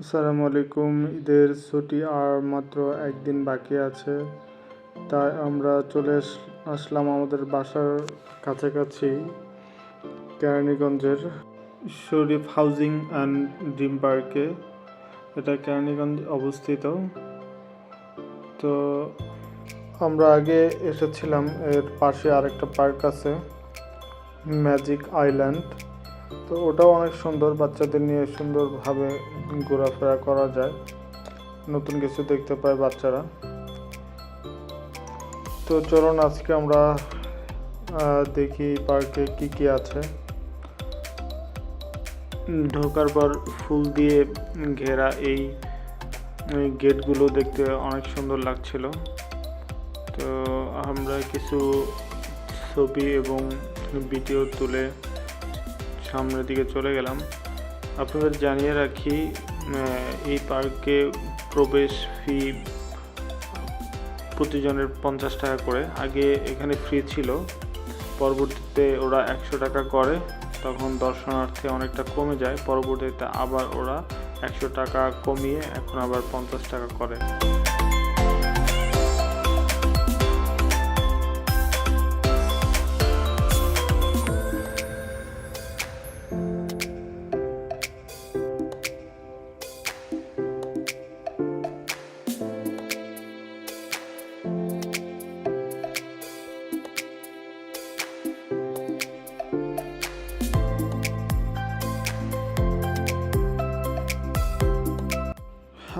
আসসালামু আলাইকুম, ঈদের ছুটি আর মাত্র একদিন বাকি আছে। তাই আমরা চলে আস- আসলাম আমাদের বাসার কাছাকাছি, কেরানীগঞ্জের শরীফ হাউজিং অ্যান্ড ড্রিম পার্কে। এটা কেরানীগঞ্জ অবস্থিত। তো আমরা আগে এসেছিলাম, এর পাশে আরেকটা পার্ক আছে, ম্যাজিক আইল্যান্ড। তো ওটাও অনেক সুন্দর, বাচ্চাদের নিয়ে সুন্দরভাবে ঘোরাফেরা করা যায়। নতুন কিছু দেখতে পায় বাচ্চারা। তো চলুন আজকে আমরা দেখি পার্কে কি কি আছে। ঢোকার পর ফুল দিয়ে ঘেরা এই গেটগুলো দেখতে অনেক সুন্দর লাগছিল। তো আমরা কিছু ছবি এবং ভিডিও তুলে সামনের দিকে চলে গেলাম। আপনাদের জানিয়ে রাখি এই পার্কে প্রবেশ ফি প্রতিজনের পঞ্চাশ টাকা করে। আগে এখানে ফ্রি ছিল, পরবর্তীতে ওরা একশো টাকা করে, তখন দর্শনার্থী অনেকটা কমে যায়। পরবর্তীতে আবার ওরা একশো টাকা কমিয়ে এখন আবার পঞ্চাশ টাকা করে।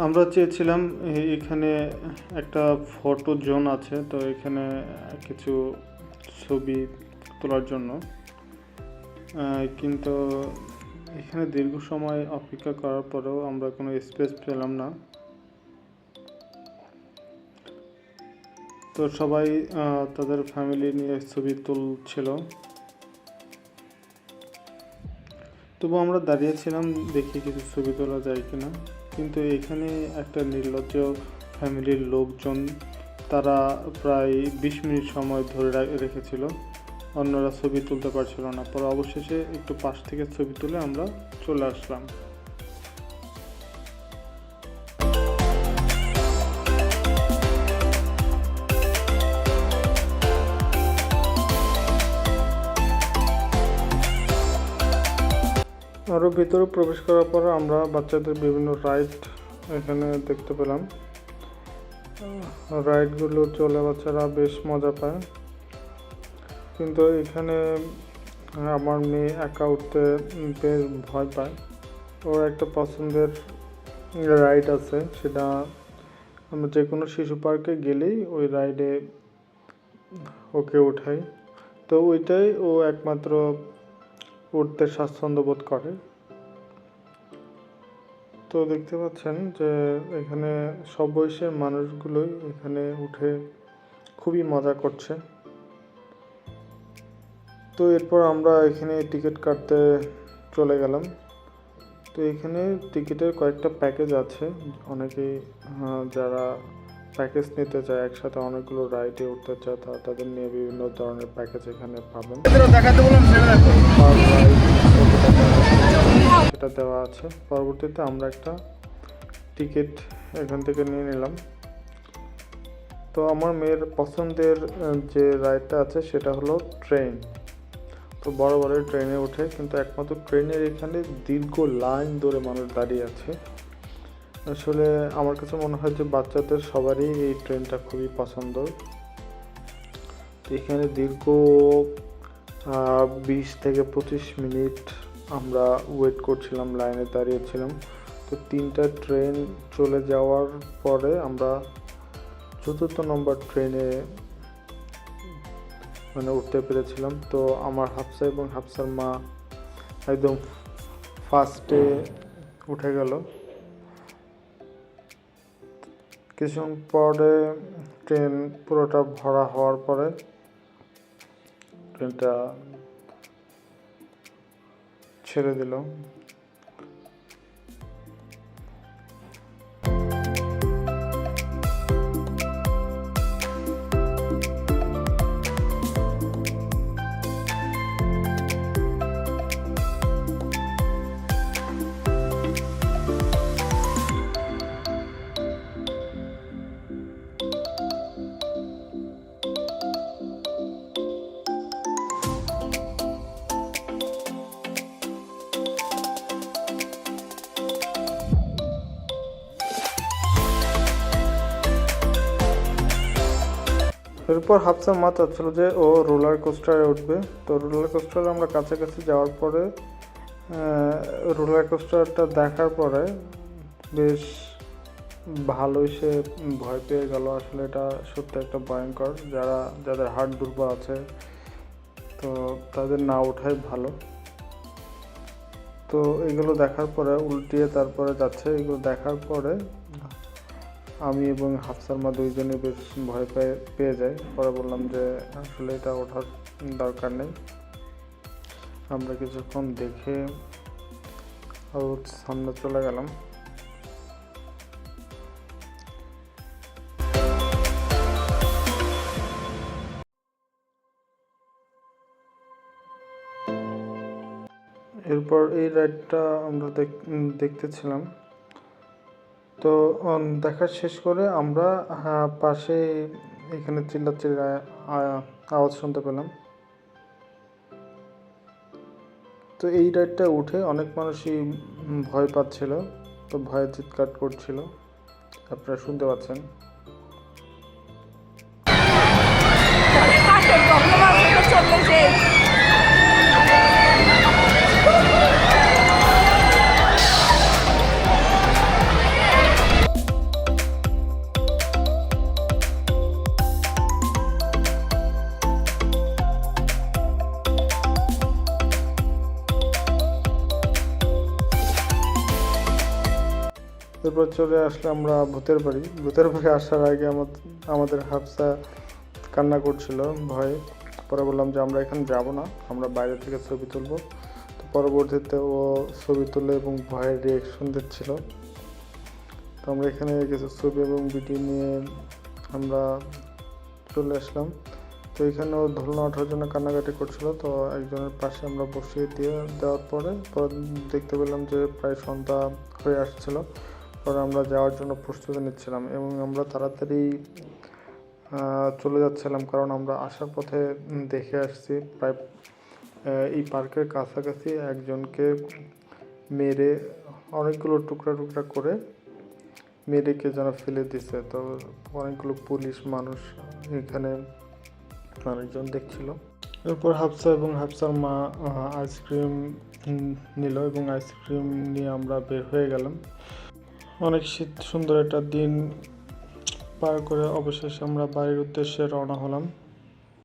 আমরা চেয়েছিলাম এখানে একটা ফটো জোন আছে, তো এখানে কিছু ছবি তোলার জন্য। কিন্তু এখানে দীর্ঘ সময় অপেক্ষা করার পরেও আমরা কোনো স্পেস পেলাম না। তো সবাই তাদের ফ্যামিলি নিয়ে ছবি তুলছিল। তবু আমরা দাঁড়িয়েছিলাম দেখি কিছু ছবি তোলা যায় কিনা। কিন্তু এখানে একটা নির্লজ্জ ফ্যামিলির লোকজন, তারা প্রায় বিশ মিনিট সময় ধরে রেখেছিল। অন্যরা ছবি তুলতে পারছিল না। পরে অবশেষে একটু পাশ থেকে ছবি তুলে আমরা চলে আসলাম। আরও ভিতরে প্রবেশ করার পর আমরা বাচ্চাদের বিভিন্ন রাইড এখানে দেখতে পেলাম। রাইডগুলো চলে বাচ্চারা বেশ মজা পায়। কিন্তু এখানে আমার মেয়ে একা উঠতে বেশ ভয় পায়। ওর একটা পছন্দের রাইড আছে, সেটা আমরা যে কোনো শিশু পার্কে গেলেই ওই রাইডে ওকে উঠাই। তো ওইটাই ও একমাত্র উঠতে স্বাচ্ছন্দ্য বোধ করে। তো দেখতে পাচ্ছেন যে এখানে সব বয়সের মানুষগুলোই এখানে উঠে খুবই মজা করছে। তো এরপর আমরা এখানে টিকিট কাটতে চলে গেলাম। তো এখানে টিকিটের কয়েকটা প্যাকেজ আছে। অনেকেই আহ, যারা প্যাকেজ নিতে চায় একসাথে অনেকগুলো রাইডে উঠতে চায় তারা তাদের নিয়ে বিভিন্ন ধরনের প্যাকেজ এখানে পাবেন। দেখাতে বললাম সেটা দেওয়া আছে। পরবর্তীতে আমরা একটা টিকিট এখান থেকে নিয়ে নিলাম। তো আমার মেয়ের পছন্দের যে রাইডটা আছে সেটা হলো ট্রেন তো বড় বড় ট্রেনে ওঠে, কিন্তু একমাত্র ট্রেনের এখানে দীর্ঘ লাইন ধরে মানুষ দাঁড়িয়ে আছে। আসলে আমার কাছে মনে হয় যে বাচ্চাদের সবারই এই ট্রেনটা খুবই পছন্দ। এখানে দীর্ঘ বিশ থেকে পঁচিশ মিনিট আমরা ওয়েট করছিলাম লাইনে দাঁড়িয়েছিলাম। তো তিনটা ট্রেন চলে যাওয়ার পরে আমরা চতুর্থ নম্বর ট্রেনে মানে উঠতে পেরেছিলাম। তো আমার হাফসা এবং হাফসার মা একদম ফার্স্টে উঠে গেল। কিছুক্ষণ পরে ট্রেন পুরোটা ভরা হওয়ার পরে ট্রেনটা ছেড়ে দিল। এরপর হাফসার মা চাচ্ছিল যে ও রোলার কোস্টারে উঠবে। তো রোলার কোস্টারে আমরা কাছাকাছি যাওয়ার পরে রোলার কোস্টারটা দেখার পরে বেশ ভালোই সে ভয় পেয়ে গেল। আসলে এটা সত্যি একটা ভয়ঙ্কর। যারা, যাদের হার্ট দুর্বল আছে, তো তাদের না ওঠাই ভালো। তো এগুলো দেখার পরে, উল্টিয়ে তারপরে যাচ্ছে। এগুলো দেখার পরে আমি এবং হাফসার মা দুইজনে বেশ ভয় পেয়ে পেয়ে যাই। পরে বললাম যে, আসলে এটা ওঠার দরকার নেই। আমরা কিছুক্ষণ দেখে আরও সামনে চলে গেলাম। এরপর এই রাইডটা আমরা দেখতেছিলাম। তো দেখা শেষ করে আমরা পাশে এখানে চিল্লাচিল্লি আওয়াজ শুনতে পেলাম। তো এই রাইডটা উঠে অনেক মানুষই ভয় পাচ্ছিল, তো ভয়ে চিৎকার করছিল। আপনারা শুনতে পাচ্ছেন। এরপর চলে আসলে আমরা ভূতের বাড়ি। ভূতের বাড়ি আসার আগে আমাদের আমাদের হাফসা কান্না করছিল, ভয়ে। পরে বললাম যে আমরা এখানে যাব না, আমরা বাইরে থেকে ছবি তুলব। তো পরবর্তীতে ও ছবি তুলে এবং ভয়ের রিয়েকশন দিচ্ছিল। তো আমরা এখানে কিছু ছবি এবং ভিডিও নিয়ে আমরা চলে আসলাম। তো এখানেও ধুলনা ওঠার জন্য কান্নাকাটি করছিল। তো একজনের পাশে আমরা বসিয়ে দিয়ে দেওয়ার পরে পরে দেখতে পেলাম যে প্রায় সন্ধ্যা হয়ে আসছিল। পরে আমরা যাওয়ার জন্য প্রস্তুতি নিচ্ছিলাম এবং আমরা তাড়াতাড়ি চলে যাচ্ছিলাম কারণ আমরা আসার পথে দেখে আসছি প্রায় এই পার্কের কাছাকাছি একজনকে মেরে অনেকগুলো টুকরা টুকরা করে মেরে কে যেন ফেলে দিছে। তো অনেকগুলো পুলিশ মানুষ এখানে মানুষজন দেখছিল। এরপর হাফসা এবং হাফসার মা আইসক্রিম নিল এবং আইসক্রিম নিয়ে আমরা বের হয়ে গেলাম। অনেক শীত সুন্দর একটা দিন পার করে অবশেষে আমরা বাড়ির উদ্দেশ্যে রওনা হলাম।